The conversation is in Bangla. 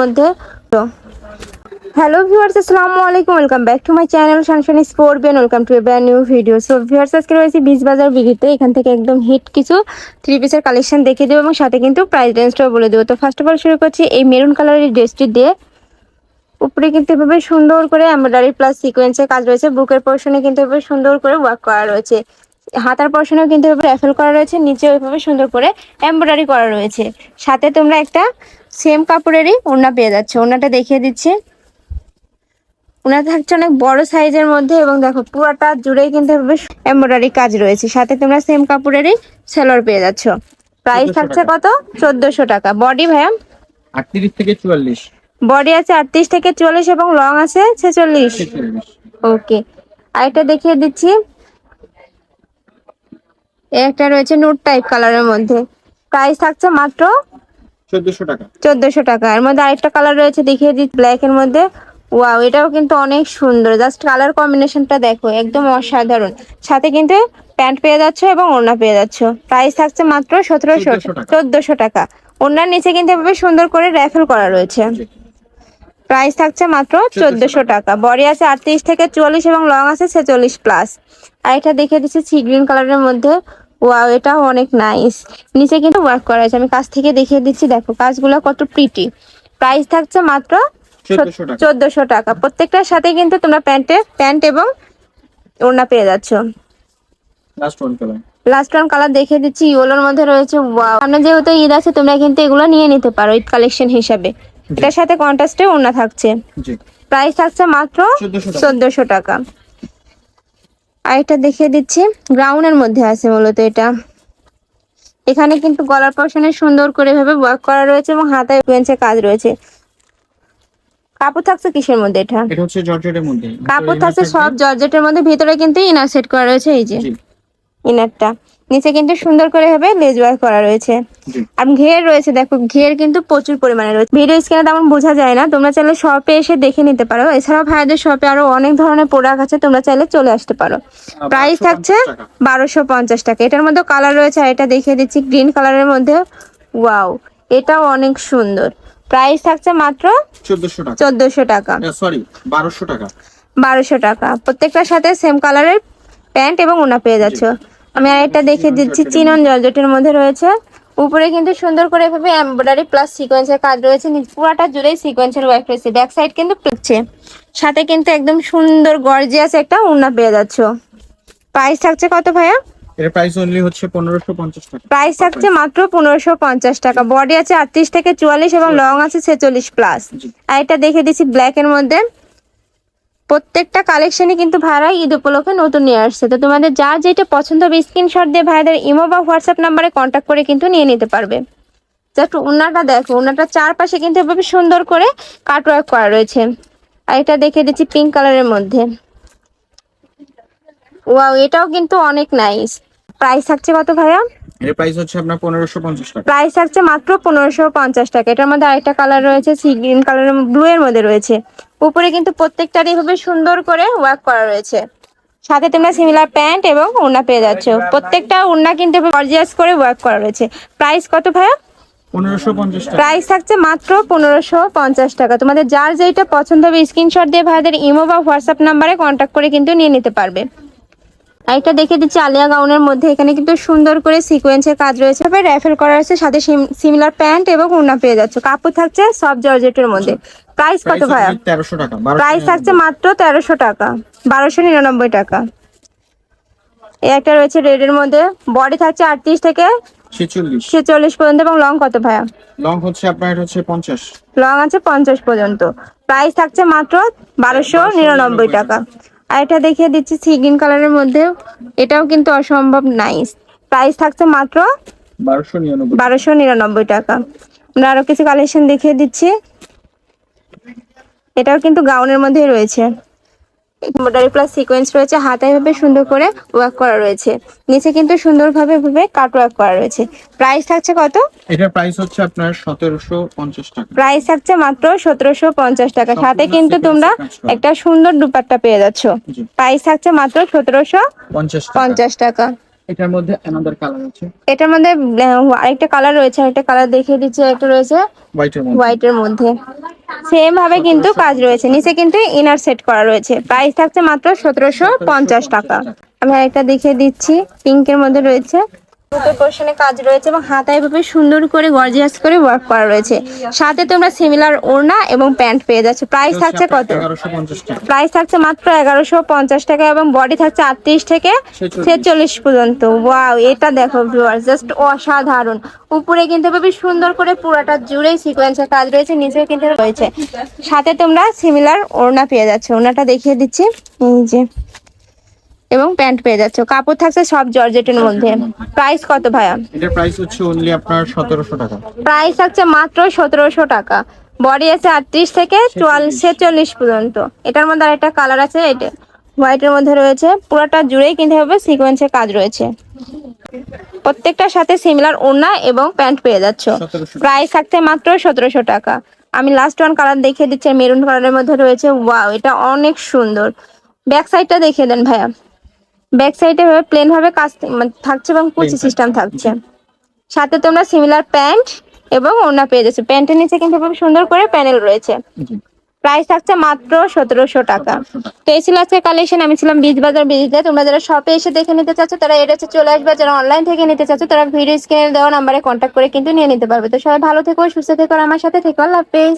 মধ্যে হ্যালো ভিউয়ার্স আসসালামু আলাইকুম। Welcome back to my channel সানশান স্পোর্টবেন welcome to a brand new video so viewers আজকে রয়েছে বিচ বাজার বিঘিতে এখান থেকে একদম হিট কিছু থ্রি পিসের কালেকশন দেখে দেবো এবং সাথে কিন্তু প্রাইস রেঞ্জটাও বলে দেবো। তো ফার্স্ট অফ অল শুরু করছি এই মেরুন কালারের ড্রেসটি দিয়ে। উপরে কিন্তু এভাবে সুন্দর করে এমব্রয়ডারি প্লাস সিকোয়েন্সের কাজ রয়েছে। বুকের পোর্শনে কিন্তু এভাবে সুন্দর করে ওয়ার্ক করা রয়েছে। হাতার পোর্শনেও কিন্তু এভাবে র্যাফেল করা রয়েছে নিচে ওইভাবে সুন্দর করে এমব্রয়ডারি করা রয়েছে। সাথে তোমরা একটা সেম কাপড়েরই ওড়না পেয়ে যাচ্ছে। ওড়নাটা দেখিয়ে দিচ্ছি। ওনার থাকছে অনেক বড় সাইজের মধ্যে এবং দেখো পুরোটা জুড়েই কিন্তু এভাবে এমব্রয়ডারি কাজ রয়েছে। সাথে তোমরা সেম কাপড়েরই সেলর পেয়ে যাচ্ছ। প্রাইস থাকছে কত? চোদ্দশো টাকা। বডি ভাইয়া? আটত্রিশ থেকে চুয়াল্লিশ। বডি আছে আটত্রিশ থেকে চুয়াল্লিশ এবং লং আছে ছেচল্লিশ। ওকে আরেকটা দেখিয়ে দিচ্ছি। একটা রয়েছে নোট টাইপ কালারের মধ্যে। প্রাইস থাকছে মাত্র চোদ্দশো টাকা। চোদ্দশো টাকা। এর মধ্যে আরেকটা কালার রয়েছে দেখিয়ে দিচ্ছি ব্ল্যাক এর মধ্যে। ওয়াও এটাও কিন্তু অনেক সুন্দর। জাস্ট কালার কম্বিনেশনটা দেখো একদম অসাধারণ। সাথে কিন্তু প্যান্ট পেয়ে যাচ্ছ এবং ওড়না পেয়ে যাচ্ছ। প্রাইস থাকছে মাত্র সতেরোশো 1400 টাকা। চোদ্দশো টাকা। ওড়নার নিচে কিন্তু এভাবে সুন্দর করে র্যাফেল করা রয়েছে। প্রাইস থাকছে মাত্র চোদ্দশো টাকা। বডি আছে আটত্রিশ থেকে চুয়াল্লিশ এবং লং আছে ছেচল্লিশ প্লাস আর এটা দেখে দিচ্ছি সি গ্রিন কালারের মধ্যে। ওয়াও এটা অনেক নাইস নিচে কিন্তু ওয়ার্ক করা আছে। আমি কাছ থেকে দেখিয়ে দিচ্ছি দেখো কাজগুলো কত প্রিটি প্রাইস থাকছে মাত্র চোদ্দশো টাকা। প্রত্যেকটার সাথে কিন্তু তোমরা প্যান্টে প্যান্ট এবং ওড়না পেয়ে যাচ্ছ। Last one colour last one colour দেখিয়ে দিচ্ছি। ইয়েলোর মধ্যে রয়েছে ওয়াও সামনে যেহেতু ঈদ আছে তোমরা কিন্তু এগুলো নিয়ে নিতে পারো ঈদ কালেকশন হিসাবে। এটার সাথে কন্ট্রাস্টে ওড়না থাকছে। জি। প্রাইস থাকছে মাত্র 1400 টাকা। চোদ্দশো টাকা। আরেকটা দেখিয়ে দিচ্ছি। গ্রাউন্ডের মধ্যে আছে মূলত এটা। এখানে কিন্তু গলার পশনে সুন্দর করে ভাবে ওয়ার্ক করা রয়েছে এবং হাতায় বেঞ্চে কাজ রয়েছে। কাপড় থাকছে কিসের মধ্যে এটা? এটা হচ্ছে জর্জেটের মধ্যে। কাপড় থাকছে সব জর্জেটের মধ্যে ভিতরে কিন্তু ইনার সেট করা রয়েছে এই যে। ইনারটা। নিচে কিন্তু সুন্দর করে ভাবে লেজ করা রয়েছে। আর ঘের রয়েছে দেখো ঘের কিন্তু প্রচুর পরিমাণে রয়েছে। ভিডিও স্ক্রিনে তেমন বোঝা যায় না তোমরা চাইলে শপে এসে দেখে নিতে পারো। এছাড়াও ভাইদের শপে আরও অনেক ধরনের প্রোডাক্ট আছে তোমরা চাইলে চলে আসতে পারো। প্রাইস থাকছে বারোশো পঞ্চাশ টাকা। এটার মধ্যে কালার রয়েছে আর এটা দেখিয়ে দিচ্ছি গ্রিন কালারের মধ্যে। ওয়াও এটাও অনেক সুন্দর। প্রাইস থাকছে মাত্র চোদ্দশো টাকা। চোদ্দশো টাকা। সরি বারোশো টাকা। বারোশো টাকা। প্রত্যেকটার সাথে সেম কালারের প্যান্ট এবং ওনা পেয়ে যাচ্ছ। আমি আরেকটা দেখে দিচ্ছি চিনন জর্জেটের মধ্যে রয়েছে। উপরে কিন্তু সুন্দর করে এভাবে এমব্রয়ডারি প্লাস সিকোয়েন্সের কাজ রয়েছে পুরাটা জুড়েই সিকোয়েন্সের ওয়ার্ক রয়েছে। ব্যাক সাইড কিন্তু প্লেটছে সাথে কিন্তু একদম সুন্দর গর্জিয়াস একটা ওড়না পেয়ে যাচ্ছ। প্রাইস থাকছে কত ভাইয়া? এর প্রাইস অনলি হচ্ছে পনেরোশো পঞ্চাশ টাকা। প্রাইস থাকছে মাত্র পনেরোশো পঞ্চাশ টাকা। বডি আছে আটত্রিশ থেকে চুয়াল্লিশ এবং লং আছে ছেচল্লিশ প্লাস জি। আর এটা দেখে দিচ্ছি ব্ল্যাক এর মধ্যে। প্রত্যেকটা কালেকশনই কিন্তু ভাইরা ঈদ উপলক্ষে নতুন নিয়ে আসছে। তো তোমাদের যার যেটা পছন্দ হবে স্ক্রিনশট দিয়ে ভাইদের ইমো বা হোয়াটসঅ্যাপ নাম্বারে কন্ট্যাক্ট করে কিন্তু নিয়ে নিতে পারবে। জাস্ট ওনাটা দেখো ওনাটার চারপাশে কিন্তু এভাবে সুন্দর করে কাটওয়ার্ক করা রয়েছে। আর এটা দেখে দিচ্ছি পিঙ্ক কালারের মধ্যে। ওয়াও এটাও কিন্তু অনেক নাইস প্রাইস থাকছে কত ভাইয়া? এর প্রাইস হচ্ছে আপনার পনেরোশো পঞ্চাশ টাকা। প্রাইস থাকছে মাত্র পনেরোশো পঞ্চাশ টাকা। এটার মধ্যে আরেকটা কালার রয়েছে সি গ্রিন কালারের ব্লু এর মধ্যে রয়েছে। উপরে কিন্তু প্রত্যেকটার এইভাবে সুন্দর করে ওয়ার্ক করা রয়েছে। সাথে তোমরা সিমিলার প্যান্ট এবং ওড়না পেয়ে যাচ্ছ। প্রত্যেকটা ওড়না কিন্তু গর্জিয়াস করে ওয়ার্ক করা রয়েছে। প্রাইস কত ভাইয়া? প্রাইস থাকছে মাত্র পনেরোশো পঞ্চাশ টাকা। তোমাদের যার যেটা পছন্দ হবে স্ক্রিনশট দিয়ে ভাইদের ইমো বা হোয়াটসঅ্যাপ নাম্বারে কন্ট্যাক্ট করে কিন্তু নিয়ে নিতে পারবে। আরেকটা দেখে দিচ্ছি আলিয়া গাউনের মধ্যে। এখানে কিন্তু সুন্দর করে সিকোয়েন্সের কাজ রয়েছে। তবে র্যাফেল করা আছে সাথে সিমিলার প্যান্ট এবং ওড়না পেয়ে যাচ্ছে। কাপড় থাকছে সব জর্জেটের মধ্যে। প্রাইস কত ভাইয়া? তেরোশো টাকা প্রাইস থাকছে মাত্র তেরোশো টাকা বারোশো নিরানব্বই টাকা। এই একটা রয়েছে রেডের মধ্যে। বডি থাকছে আটত্রিশ থেকে ছেচল্লিশ। পর্যন্ত এবং লং কত ভাইয়া? লং হচ্ছে আপনার হচ্ছে পঞ্চাশ। লং আছে পঞ্চাশ পর্যন্ত। প্রাইস থাকছে মাত্র বারোশো নিরানব্বই টাকা। আর এটা দেখিয়ে দিচ্ছি সি গ্রিন কালারের মধ্যে। এটাও কিন্তু অসম্ভব নাইস প্রাইস থাকছে মাত্র বারোশো নিরানব্বই। টাকা। আমরা আরও কিছু কালেকশন দেখিয়ে দিচ্ছি। এটাও কিন্তু গাউনের মধ্যে রয়েছে। এমব্রয়ডারি প্লাস সিকোয়েন্স রয়েছে হাতায় ভাবে সুন্দর করে ওয়ার্ক করা রয়েছে। নিচে কিন্তু সুন্দরভাবে ভাবে কাট ওয়ার্ক করা রয়েছে। প্রাইস থাকছে কত? এটার প্রাইস হচ্ছে আপনার সতেরোশো পঞ্চাশ টাকা। প্রাইস থাকছে মাত্র সতেরোশো পঞ্চাশ টাকা। সাথে কিন্তু তোমরা। একটা সুন্দর দুপাট্টা পেয়ে যাচ্ছ। প্রাইস থাকছে মাত্র সতেরোশো পঞ্চাশ টাকা। এটার মধ্যে অ্যানাদার কালার আছে। এটার মধ্যে আরেকটা কালার রয়েছে আরেকটা কালার দেখিয়ে দিচ্ছে একটা রয়েছে হোয়াইটের মধ্যে। হোয়াইটের মধ্যে। সেম ভাবে কিন্তু কাজ রয়েছে। নিচে কিন্তু ইনার সেট করা রয়েছে। প্রাইস থাকছে মাত্র সতেরোশো পঞ্চাশ টাকা। আমি আরেকটা দেখিয়ে দিচ্ছি। পিঙ্কের মধ্যে রয়েছে। দুটো পোর্শনে কাজ রয়েছে এবং হাতায় সুন্দর করে গর্জিয়াস করে ওয়ার্ক করা রয়েছে। সাথে তোমরা সিমিলার ওড়না এবং প্যান্ট পেয়ে যাচ্ছ। প্রাইস থাকছে কত? প্রাইস থাকছে মাত্র এগারোশো পঞ্চাশ টাকা এবং বডি থাকছে আটত্রিশ থেকে ছেচল্লিশ। পর্যন্ত। ওয়াও এটা দেখো জাস্ট অসাধারণ। উপরে কিন্তু সুন্দর করে পুরোটা জুড়েই সিকোয়েন্সের কাজ রয়েছে নিচেও কিন্তু রয়েছে। সাথে তোমরা সিমিলার ওড়না পেয়ে যাচ্ছ। ওড়নাটা দেখিয়ে দিচ্ছি। এই যে। এবং প্যান্ট পেয়ে যাচ্ছ। কাপড় থাকছে সব জর্জেটের মধ্যে। প্রাইস কত ভাইয়া? এটার প্রাইস হচ্ছে অনলি আপনার সতেরোশো টাকা। প্রাইস থাকছে মাত্র সতেরোশো টাকা। বডি আছে আটত্রিশ থেকে চুয়াল্লিশ ছেচল্লিশ। পর্যন্ত। এটার মধ্যে আরেকটা কালার আছে এটা হোয়াইটের মধ্যে রয়েছে। পুরোটা জুড়েই কিনতে হবে সিকোয়েন্সের কাজ রয়েছে। প্রত্যেকটার সাথে সিমিলার ওড়না এবং প্যান্ট পেয়ে যাচ্ছ। প্রাইস থাকছে মাত্র সতেরোশো টাকা। আমি লাস্ট ওয়ান কালার দেখিয়ে দিচ্ছি মেরুন কালারের মধ্যে রয়েছে। ওয়াও এটা অনেক সুন্দর। ব্যাক সাইডটা দেখিয়ে দেন ভাইয়া। ব্যাক সাইডে ভাবে প্লেন ভাবে কাজ মানে থাকছে এবং কুচি সিস্টেম থাকছে। সাথে তোমরা সিমিলার প্যান্ট এবং ওড়না পেয়ে যাচ্ছ। প্যান্টের নিচে কিন্তু খুব সুন্দর করে প্যানেল রয়েছে। প্রাইস থাকছে মাত্র সতেরোশো টাকা। 1700 টাকা। তো এই ছিল আজকে কালেকশন আমি ছিলাম বীজ বাজার বিজিতে তোমরা যারা শপে এসে দেখে নিতে চাচ্ছ তারা এটা হচ্ছে চলে আসবে। যারা অনলাইন থেকে নিতে চাচ্ছ তারা ভিডিও স্ক্রিনে দেওয়া নাম্বারে কন্ট্যাক্ট করে কিন্তু নিয়ে নিতে পারবে। তো সবাই ভালো থেকো সুস্থ থেকো আমার সাথে থেকো। আল্লাহ হাফেজ।